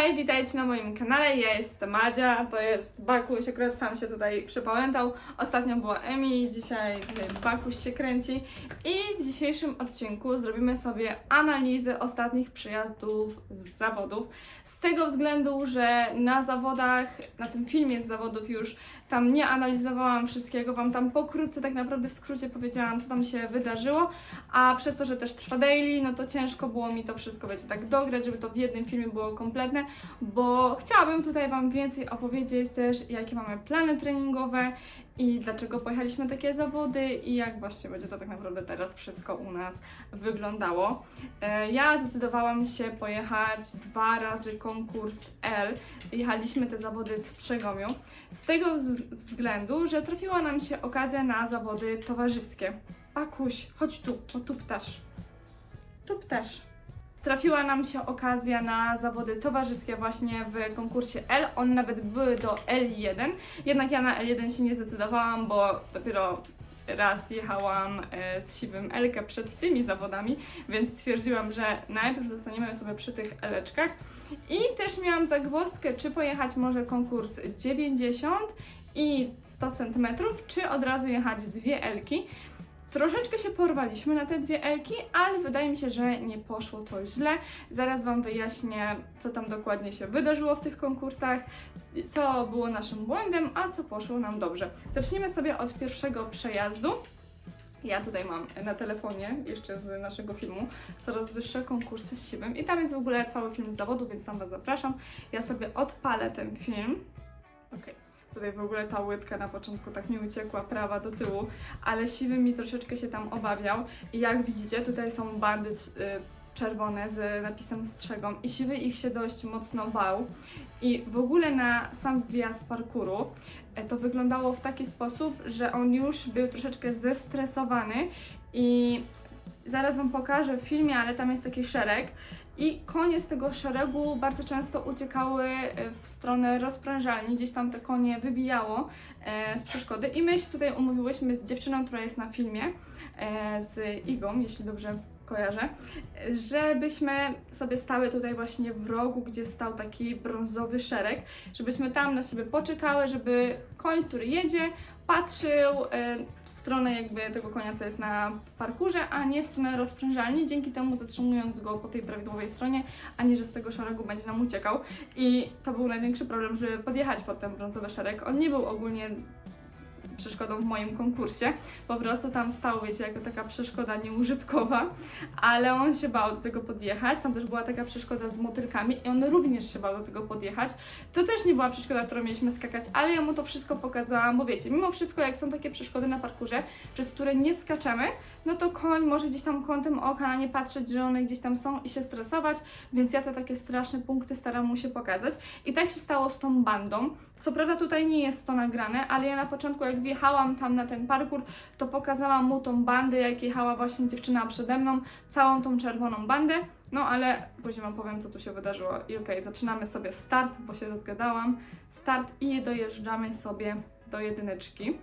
Hej, witajcie na moim kanale, ja jestem Madzia, to jest Bakuś, akurat sam się tutaj przypamiętał. Ostatnio była Emi, dzisiaj Bakuś się kręci i w dzisiejszym odcinku zrobimy sobie analizę ostatnich przyjazdów z zawodów. Z tego względu, że na zawodach, na tym filmie z zawodów już tam nie analizowałam wszystkiego, Wam tam pokrótce, tak naprawdę w skrócie powiedziałam, co tam się wydarzyło, a przez to, że też trwa daily, no to ciężko było mi to wszystko, wiecie, tak dograć, żeby to w jednym filmie było kompletne, bo chciałabym tutaj Wam więcej opowiedzieć też, jakie mamy plany treningowe i dlaczego pojechaliśmy takie zawody i jak właśnie będzie to tak naprawdę teraz wszystko u nas wyglądało. E, Ja zdecydowałam się pojechać dwa razy konkurs L. Jechaliśmy te zawody w Strzegomiu. Z tego wz- względu, że trafiła nam się okazja na zawody towarzyskie. Akuś, chodź tu, bo tu ptasz. Tu ptasz. Trafiła nam się okazja na zawody towarzyskie właśnie w konkursie L. One nawet były do L1, jednak ja na L1 się nie zdecydowałam, bo dopiero raz jechałam e, z siwym Elkę przed tymi zawodami, więc stwierdziłam, że najpierw zostaniemy sobie przy tych Eleczkach. I też miałam zagwozdkę, czy pojechać może konkurs 90 i 100 cm, czy od razu jechać dwie Elki. Troszeczkę się porwaliśmy na te dwie Elki, ale wydaje mi się, że nie poszło to źle. Zaraz Wam wyjaśnię, co tam dokładnie się wydarzyło w tych konkursach, co było naszym błędem, a co poszło nam dobrze. Zacznijmy sobie od pierwszego przejazdu. Ja tutaj mam na telefonie, jeszcze z naszego filmu, coraz wyższe konkursy z siwym i tam jest w ogóle cały film z zawodu, więc tam Was zapraszam. Ja sobie odpalę ten film. Tutaj w ogóle ta łydka na początku tak mi uciekła prawa do tyłu, ale siwy mi troszeczkę się tam obawiał. I jak widzicie, tutaj są bandy y, czerwone z napisem strzegą i siwy ich się dość mocno bał. I w ogóle na sam wjazd parkuru e, to wyglądało w taki sposób, że on już był troszeczkę zestresowany i zaraz Wam pokażę w filmie, ale tam jest taki szereg i konie z tego szeregu bardzo często uciekały e, w stronę rozprężalni, gdzieś tam te konie wybijało e, z przeszkody. I my się tutaj umówiłyśmy z dziewczyną, która jest na filmie, e, z Igą, jeśli dobrze kojarzę, żebyśmy sobie stały tutaj właśnie w rogu, gdzie stał taki brązowy szereg, żebyśmy tam na siebie poczekały, żeby koń, który jedzie, patrzył e, w stronę jakby tego konia, co jest na parkurze, a nie w stronę rozprężalni, dzięki temu zatrzymując go po tej prawidłowej stronie, a nie, że z tego szeregu będzie nam uciekał. I to był największy problem, żeby podjechać pod ten brązowy szereg. On nie był ogólnie przeszkodą w moim konkursie, po prostu tam stał, wiecie, jako taka przeszkoda nieużytkowa, ale on się bał do tego podjechać, tam też była taka przeszkoda z motylkami i on również się bał do tego podjechać. To też nie była przeszkoda, którą mieliśmy skakać, ale ja mu to wszystko pokazałam, bo wiecie, mimo wszystko jak są takie przeszkody na parkurze, przez które nie skaczemy, no to koń może gdzieś tam kątem oka na nie patrzeć, że one gdzieś tam są i się stresować, więc ja te takie straszne punkty staram mu się pokazać. I tak się stało z tą bandą. Co prawda tutaj nie jest to nagrane, ale ja na początku jak wjechałam tam na ten parkur, to pokazałam mu tą bandę, jak jechała właśnie dziewczyna przede mną, całą tą czerwoną bandę. No ale później Wam powiem, co tu się wydarzyło. I okej, zaczynamy sobie start, bo się rozgadałam. Start i dojeżdżamy sobie do jedyneczki.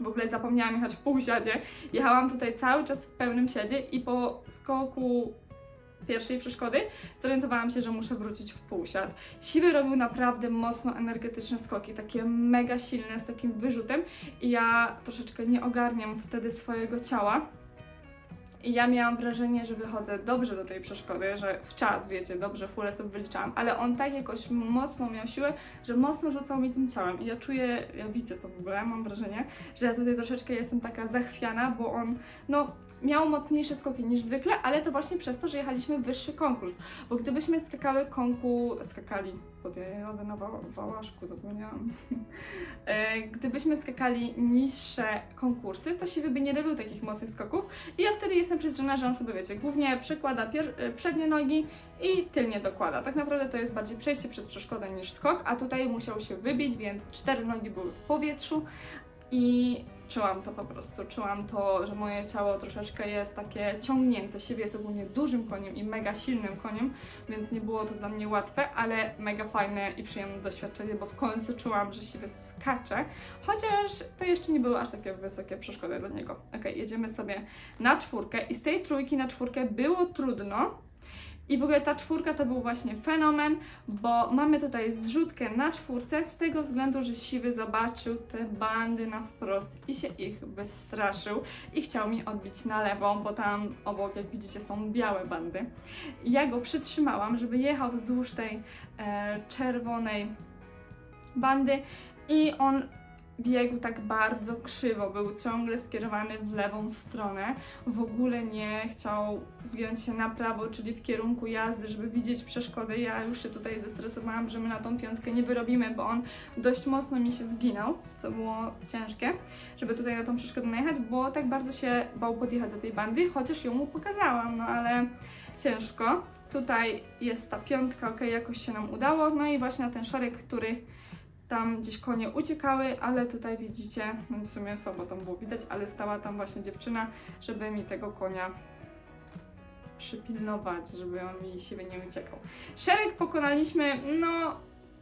W ogóle zapomniałam jechać w półsiadzie. Jechałam tutaj cały czas w pełnym siadzie i po skoku pierwszej przeszkody zorientowałam się, że muszę wrócić w półsiad. Siwy robił naprawdę mocno energetyczne skoki, takie mega silne, z takim wyrzutem i ja troszeczkę nie ogarniam wtedy swojego ciała. I ja miałam wrażenie, że wychodzę dobrze do tej przeszkody, że w czas, wiecie, dobrze fulę sobie wyliczałam, ale on tak jakoś mocno miał siłę, że mocno rzucał mi tym ciałem. I ja czuję, ja widzę to w ogóle, mam wrażenie, że ja tutaj troszeczkę jestem taka zachwiana, bo on, no, miał mocniejsze skoki niż zwykle, ale to właśnie przez to, że jechaliśmy wyższy konkurs, bo gdybyśmy skakały konku, skakali, jadę na wa- wałaszku, zapomniałam, E, gdybyśmy skakali niższe konkursy, to siwy by nie robił takich mocnych skoków i ja wtedy jestem przyzwyczajona, że on sobie, wiecie, głównie przekłada e, przednie nogi i tylnie dokłada. Tak naprawdę to jest bardziej przejście przez przeszkodę niż skok, a tutaj musiał się wybić, więc cztery nogi były w powietrzu i czułam to po prostu. Czułam to, że moje ciało troszeczkę jest takie ciągnięte. Siwy jest ogólnie dużym koniem i mega silnym koniem, więc nie było to dla mnie łatwe, ale mega fajne i przyjemne doświadczenie, bo w końcu czułam, że siwy skacze, chociaż to jeszcze nie były aż takie wysokie przeszkody dla niego. Ok, jedziemy sobie na czwórkę i z tej trójki na czwórkę było trudno. I w ogóle ta czwórka to był właśnie fenomen, bo mamy tutaj zrzutkę na czwórce z tego względu, że Siwy zobaczył te bandy na wprost i się ich wystraszył i chciał mi odbić na lewo, bo tam obok, jak widzicie, są białe bandy. Ja go przytrzymałam, żeby jechał wzdłuż tej e, czerwonej bandy i on biegł tak bardzo krzywo, był ciągle skierowany w lewą stronę, w ogóle nie chciał zgiąć się na prawo, czyli w kierunku jazdy, żeby widzieć przeszkody. Ja już się tutaj zestresowałam, że my na tą piątkę nie wyrobimy, bo on dość mocno mi się zginął, co było ciężkie, żeby tutaj na tą przeszkodę najechać, bo tak bardzo się bał podjechać do tej bandy, chociaż ją mu pokazałam, no ale ciężko. Tutaj jest ta piątka, ok, jakoś się nam udało. No i właśnie na ten szarek, który tam gdzieś konie uciekały, ale tutaj widzicie, no w sumie słabo tam było widać, ale stała tam właśnie dziewczyna, żeby mi tego konia przypilnować, żeby on mi siebie nie uciekał. Szereg pokonaliśmy, no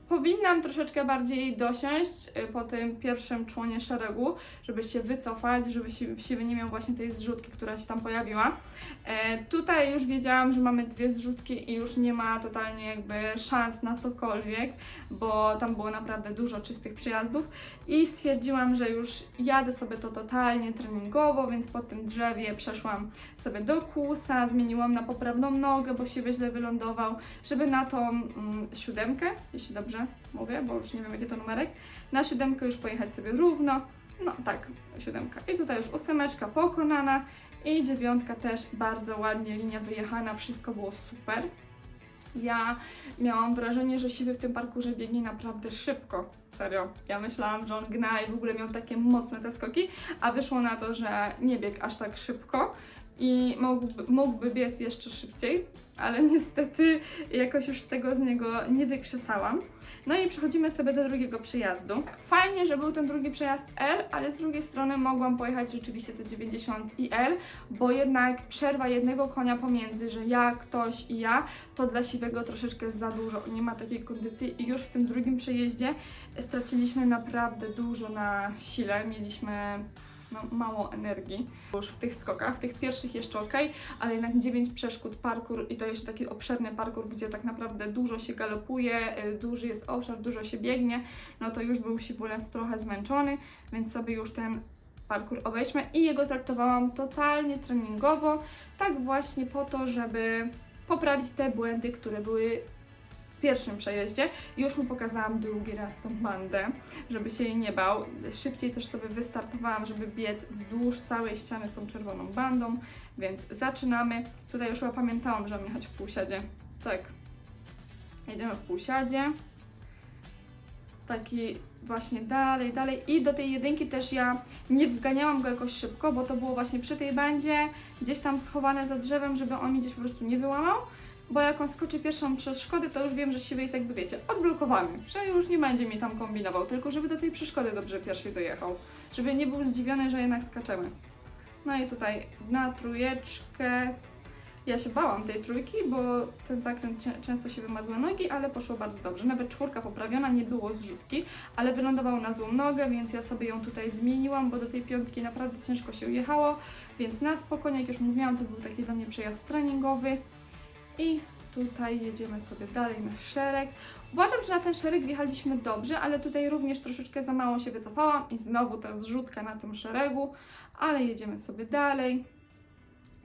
powinnam troszeczkę bardziej dosiąść y, po tym pierwszym członie szeregu, żeby się wycofać, żeby si- siebie nie miał właśnie tej zrzutki, która się tam pojawiła. E, tutaj już wiedziałam, że mamy dwie zrzutki i już nie ma totalnie jakby szans na cokolwiek, bo tam było naprawdę dużo czystych przejazdów i stwierdziłam, że już jadę sobie to totalnie treningowo, więc po tym drzewie przeszłam sobie do kłusa, zmieniłam na poprawną nogę, bo się źle wylądował, żeby na tą mm, siódemkę, jeśli dobrze mówię, bo już nie wiem jaki to numerek, na siódemkę już pojechać sobie równo, no tak, siódemka. I tutaj już ósemeczka pokonana i dziewiątka też bardzo ładnie, linia wyjechana, wszystko było super. Ja miałam wrażenie, że siwy w tym parkurze biegnie naprawdę szybko. Serio. Ja myślałam, że on gna i w ogóle miał takie mocne te skoki, a wyszło na to, że nie biegł aż tak szybko i mógłby, mógłby biec jeszcze szybciej, ale niestety jakoś już z tego z niego nie wykrzesałam. No i przechodzimy sobie do drugiego przejazdu. Fajnie, że był ten drugi przejazd L, ale z drugiej strony mogłam pojechać rzeczywiście to 90 i L, bo jednak przerwa jednego konia pomiędzy, że ja, ktoś i ja, to dla siwego troszeczkę za dużo. Nie ma takiej kondycji i już w tym drugim przejeździe straciliśmy naprawdę dużo na sile. Mieliśmy no, mało energii już w tych skokach. W tych pierwszych jeszcze ok, ale jednak 9 przeszkód parkour i to jeszcze taki obszerny parkour, gdzie tak naprawdę dużo się galopuje, y, duży jest obszar, dużo się biegnie, no to już był Siwulent trochę zmęczony, więc sobie już ten parkour obejrzmy i jego traktowałam totalnie treningowo, tak właśnie po to, żeby poprawić te błędy, które były pierwszym przejeździe. Już mu pokazałam drugi raz tą bandę, żeby się jej nie bał. Szybciej też sobie wystartowałam, żeby biec wzdłuż całej ściany z tą czerwoną bandą, więc zaczynamy. Tutaj już chyba pamiętałam, że mam jechać w półsiadzie. Tak. Jedziemy w półsiadzie. Taki właśnie dalej, dalej. I do tej jedynki też ja nie wganiałam go jakoś szybko, bo to było właśnie przy tej bandzie, gdzieś tam schowane za drzewem, żeby on mi gdzieś po prostu nie wyłamał bo jak on skoczy pierwszą przeszkodę, to już wiem, że siwy jest jakby, wiecie, odblokowany, że już nie będzie mi tam kombinował, tylko żeby do tej przeszkody dobrze pierwszej dojechał, żeby nie był zdziwiony, że jednak skaczemy. No i tutaj na trójeczkę, ja się bałam tej trójki, bo ten zakręt często się ma złe nogi, ale poszło bardzo dobrze. Nawet czwórka poprawiona, nie było zrzutki, ale wylądował na złą nogę, więc ja sobie ją tutaj zmieniłam, bo do tej piątki naprawdę ciężko się jechało, więc na spokojnie, jak już mówiłam, to był taki dla mnie przejazd treningowy. I tutaj jedziemy sobie dalej na szereg. Uważam, że na ten szereg wjechaliśmy dobrze, ale tutaj również troszeczkę za mało się wycofałam i znowu ta zrzutka na tym szeregu, ale jedziemy sobie dalej.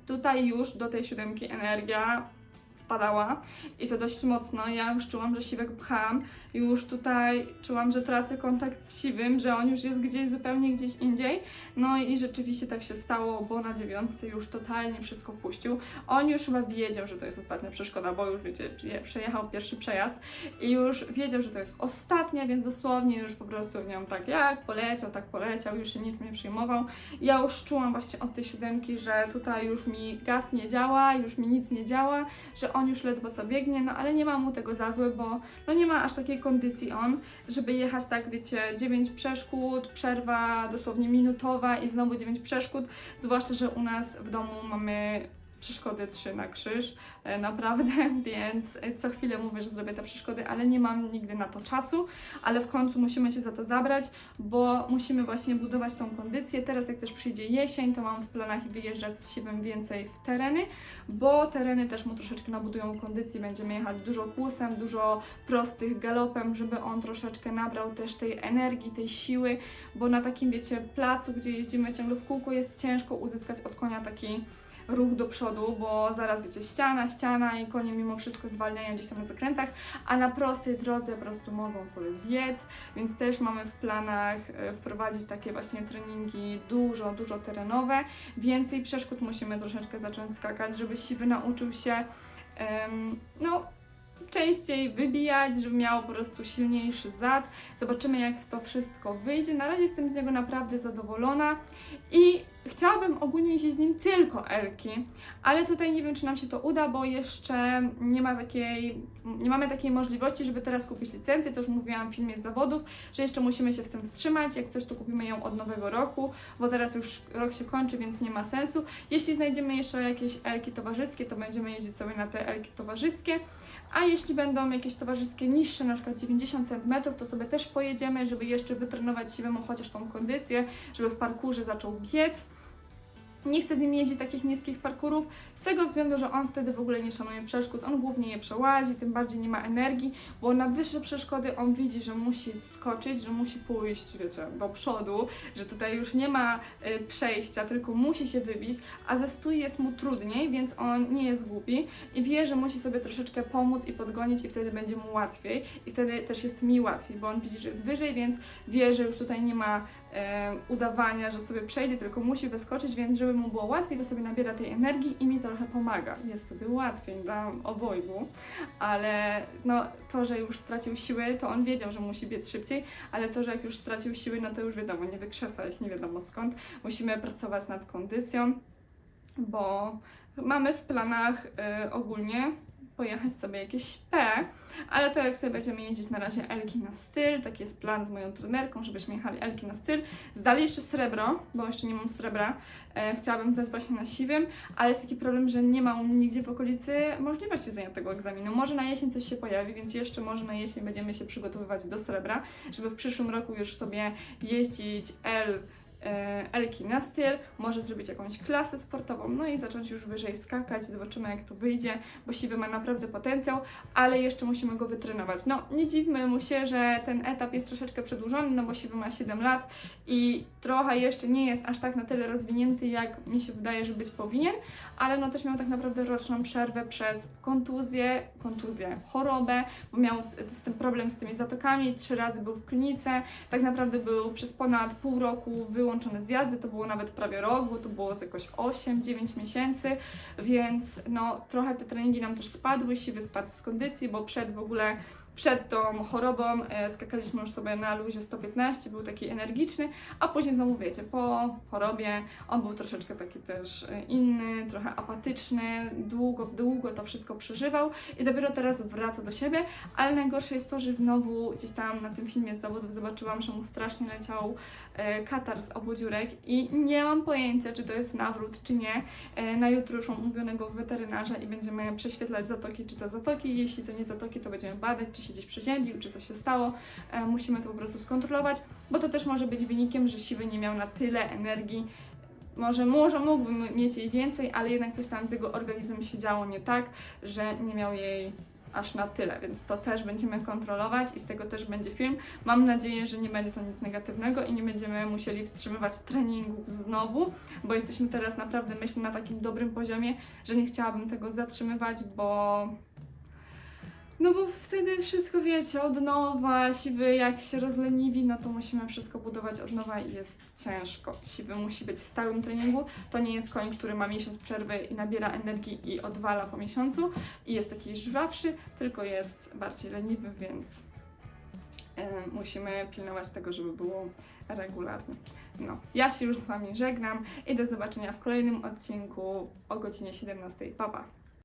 Tutaj już do tej siódemki energia spadała i to dość mocno. Ja już czułam, że siwek pcham, już tutaj czułam, że tracę kontakt z siwym, że on już jest gdzieś zupełnie gdzieś indziej. No i rzeczywiście tak się stało, bo na dziewiątce już totalnie wszystko puścił. On już chyba wiedział, że to jest ostatnia przeszkoda, bo już wiecie, je- przejechał pierwszy przejazd i już wiedział, że to jest ostatnia, więc dosłownie już po prostu w nią tak jak poleciał, tak poleciał, już się nic nie przejmował. Ja już czułam właśnie od tej siódemki, że tutaj już mi gaz nie działa, już mi nic nie działa, że on już ledwo co biegnie, no ale nie ma mu tego za złe, bo no nie ma aż takiej kondycji on, żeby jechać tak, wiecie, 9 przeszkód, przerwa dosłownie minutowa i znowu 9 przeszkód, zwłaszcza, że u nas w domu mamy przeszkody trzy na krzyż, e, naprawdę, więc co chwilę mówię, że zrobię te przeszkody, ale nie mam nigdy na to czasu, ale w końcu musimy się za to zabrać, bo musimy właśnie budować tą kondycję. Teraz jak też przyjdzie jesień, to mam w planach wyjeżdżać z siwem więcej w tereny, bo tereny też mu troszeczkę nabudują kondycji, będziemy jechać dużo kłusem, dużo prostych galopem, żeby on troszeczkę nabrał też tej energii, tej siły, bo na takim, wiecie, placu, gdzie jeździmy ciągle w kółko, jest ciężko uzyskać od konia taki ruch do przodu, bo zaraz wiecie, ściana, ściana i konie mimo wszystko zwalniają gdzieś tam na zakrętach, a na prostej drodze po prostu mogą sobie biec, więc też mamy w planach e, wprowadzić takie właśnie treningi dużo, dużo terenowe. Więcej przeszkód musimy troszeczkę zacząć skakać, żeby siwy nauczył się em, no częściej wybijać, żeby miał po prostu silniejszy zad. Zobaczymy, jak to wszystko wyjdzie. Na razie jestem z niego naprawdę zadowolona i chciałabym ogólnie jeździć z nim tylko Elki, ale tutaj nie wiem, czy nam się to uda, bo jeszcze nie ma takiej, nie mamy takiej możliwości, żeby teraz kupić licencję. To już mówiłam w filmie z zawodów, że jeszcze musimy się z tym wstrzymać. Jak coś, to kupimy ją od nowego roku, bo teraz już rok się kończy, więc nie ma sensu. Jeśli znajdziemy jeszcze jakieś Elki towarzyskie, to będziemy jeździć sobie na te Elki towarzyskie. A jeśli będą jakieś towarzyskie niższe, na przykład 90 cm, to sobie też pojedziemy, żeby jeszcze wytrenować siwemu chociaż tą kondycję, żeby w parkurze zaczął biec. Nie chcę z nim jeździć takich niskich parkurów, z tego względu, że on wtedy w ogóle nie szanuje przeszkód, on głównie je przełazi, tym bardziej nie ma energii, bo na wyższe przeszkody on widzi, że musi skoczyć, że musi pójść, wiecie, do przodu, że tutaj już nie ma y, przejścia, tylko musi się wybić, a ze stój jest mu trudniej, więc on nie jest głupi i wie, że musi sobie troszeczkę pomóc i podgonić i wtedy będzie mu łatwiej i wtedy też jest mi łatwiej, bo on widzi, że jest wyżej, więc wie, że już tutaj nie ma udawania, że sobie przejdzie, tylko musi wyskoczyć, więc żeby mu było łatwiej, to sobie nabiera tej energii i mi trochę pomaga. Jest sobie łatwiej dla obojgu, ale no to, że już stracił siły, to on wiedział, że musi biec szybciej, ale to, że jak już stracił siły, no to już wiadomo, nie wykrzesa ich nie wiadomo skąd. Musimy pracować nad kondycją, bo mamy w planach y, ogólnie pojechać sobie jakieś P, ale to jak sobie będziemy jeździć na razie Elki na styl, taki jest plan z moją trenerką, żebyśmy jechali Elki na styl. Zdali jeszcze srebro, bo jeszcze nie mam srebra, e, chciałabym zdać właśnie na siwym, ale jest taki problem, że nie mam nigdzie w okolicy możliwości zdania tego egzaminu. Może na jesień coś się pojawi, więc jeszcze może na jesień będziemy się przygotowywać do srebra, żeby w przyszłym roku już sobie jeździć L Elki na styl, może zrobić jakąś klasę sportową, no i zacząć już wyżej skakać, zobaczymy jak to wyjdzie, bo Siwy ma naprawdę potencjał, ale jeszcze musimy go wytrenować. No nie dziwmy mu się, że ten etap jest troszeczkę przedłużony, no bo Siwy ma 7 lat i trochę jeszcze nie jest aż tak na tyle rozwinięty, jak mi się wydaje, że być powinien, ale no też miał tak naprawdę roczną przerwę przez kontuzję, kontuzję, chorobę, bo miał z tym problem z tymi zatokami, trzy razy był w klinice, tak naprawdę był przez ponad pół roku wyłączony z jazdy, to było nawet prawie rok, bo to było z jakoś 8-9 miesięcy, więc no trochę te treningi nam też spadły, siwy spadł z kondycji, bo przed w ogóle przed tą chorobą e, skakaliśmy już sobie na luzie 115, był taki energiczny, a później znowu wiecie, po chorobie on był troszeczkę taki też e, inny, trochę apatyczny, długo, długo to wszystko przeżywał i dopiero teraz wraca do siebie, ale najgorsze jest to, że znowu gdzieś tam na tym filmie z zawodów zobaczyłam, że mu strasznie leciał e, katar z obu dziurek i nie mam pojęcia, czy to jest nawrót, czy nie. Na jutro już mam umówionego weterynarza i będziemy prześwietlać zatoki, czy to zatoki, jeśli to nie zatoki, to będziemy badać, czy się gdzieś przeziębił, czy coś się stało. E, musimy to po prostu skontrolować, bo to też może być wynikiem, że siwy nie miał na tyle energii, może, może mógłby mieć jej więcej, ale jednak coś tam z jego organizmem się działo nie tak, że nie miał jej aż na tyle, więc to też będziemy kontrolować i z tego też będzie film. Mam nadzieję, że nie będzie to nic negatywnego i nie będziemy musieli wstrzymywać treningów znowu, bo jesteśmy teraz naprawdę, myślę, na takim dobrym poziomie, że nie chciałabym tego zatrzymywać, bo no bo wtedy wszystko wiecie, od nowa, siwy jak się rozleniwi, no to musimy wszystko budować od nowa i jest ciężko. Siwy musi być w stałym treningu, to nie jest koń, który ma miesiąc przerwy i nabiera energii i odwala po miesiącu i jest taki żwawszy, tylko jest bardziej leniwy, więc e, musimy pilnować tego, żeby było regularnie. No, ja się już z Wami żegnam i do zobaczenia w kolejnym odcinku o godzinie 17. Pa, pa!